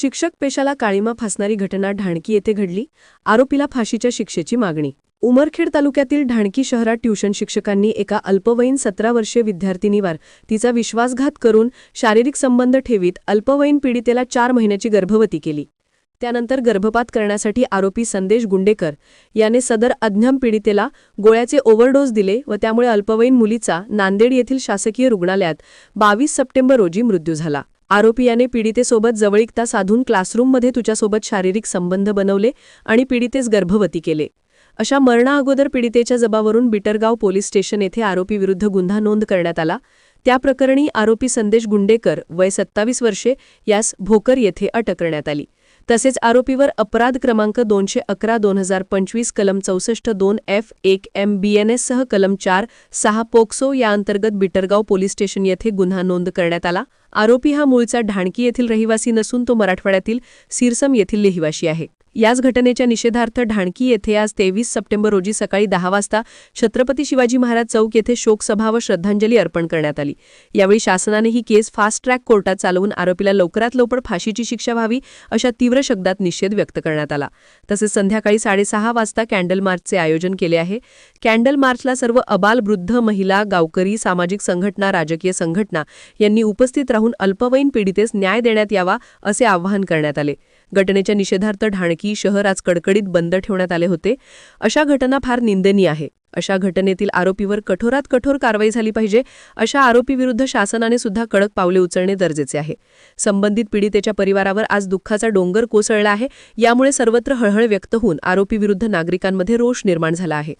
शिक्षक पेशाला काळीमा फासणारी घटना ढाणकी येथे घडली आरोपीला फाशीच्या शिक्षेची मागणी. उमरखेड तालुक्यातील ढाणकी शहरात ट्युशन शिक्षकांनी एका अल्पवयीन सतरा वर्षीय विद्यार्थिनीवर तिचा विश्वासघात करून शारीरिक संबंध ठेवीत अल्पवयीन पीडितेला चार महिन्याची गर्भवती केली. त्यानंतर गर्भपात करण्यासाठी आरोपी संदेश गुंडेकर याने सदर अज्ञाम पीडितेला गोळ्याचे ओव्हरडोस दिले व त्यामुळे अल्पवयीन मुलीचा नांदेड येथील शासकीय रुग्णालयात बावीस सप्टेंबर रोजी मृत्यू झाला. आरोपी याने पीडितेसोबत जवळीकता साधून क्लासरूममध्ये तुझ्यासोबत शारीरिक संबंध बनवले आणि पीडितेस गर्भवती केले. अशा मरणाअगोदर पीडितेच्या जबावरून बिटरगाव पोलीस स्टेशन येथे आरोपीविरुद्ध गुन्हा नोंद करण्यात आला. त्या प्रकरणी आरोपी संदेश गुंडेकर वय सत्तावीस वर्षे यास भोकर येथे अटक करण्यात आली. तसेच आरोपीवर अपराध क्रमांक दोनशे अकरा दोन हजार पंचवीस कलम चौसष्ट दोन एफ एक एम बीएनएससह कलम चार सहा पोक्सो या अंतर्गत बिटरगाव पोलीस स्टेशन येथे गुन्हा नोंद करण्यात आला. आरोपी हा मूळचा ढाणकी येथील रहिवासी नसून तो मराठवाड्यातील सिरसम येथील रहिवासी आहे. याच घटनेच्या निषेधार्थ ढाणकी येथे आज तेवीस सप्टेंबर रोजी सकाळी दहा वाजता छत्रपती शिवाजी महाराज चौक येथे शोकसभा व श्रद्धांजली अर्पण करण्यात आली. यावेळी शासनाने ही केस फास्ट ट्रॅक कोर्टात चालवून आरोपीला लवकरात लवकर फाशीची शिक्षा व्हावी अशा तीव्र शब्दात निषेध व्यक्त करण्यात आला. तसेच संध्याकाळी साडेसहा वाजता कॅन्डल मार्चचे आयोजन केले आहे. कॅन्डल मार्चला सर्व अबाल वृद्ध महिला गावकरी सामाजिक संघटना राजकीय संघटना यांनी उपस्थित राहून अल्पवयीन पीडितेस न्याय देण्यात यावा असे आवाहन करण्यात आले. घटनेच्या निषेधार्थ ढाणकी शहर आज कडकडीत बंद ठेवण्यात आले होते. अशा घटना फार निंदनीय आहे. अशा घटनेतील आरोपीवर कठोरात कठोर कारवाई झाली पाहिजे अशा आरोपीविरुद्ध शासनाने सुद्धा कडक पावले उचलणे गरजेचे आहे. संबंधित पीडितेच्या परिवारावर आज दुःखाचा डोंगर कोसळला आहे यामुळे सर्वत्र हळहळ व्यक्त होऊन आरोपीविरुद्ध नागरिकांमध्ये रोष निर्माण झाला आहे.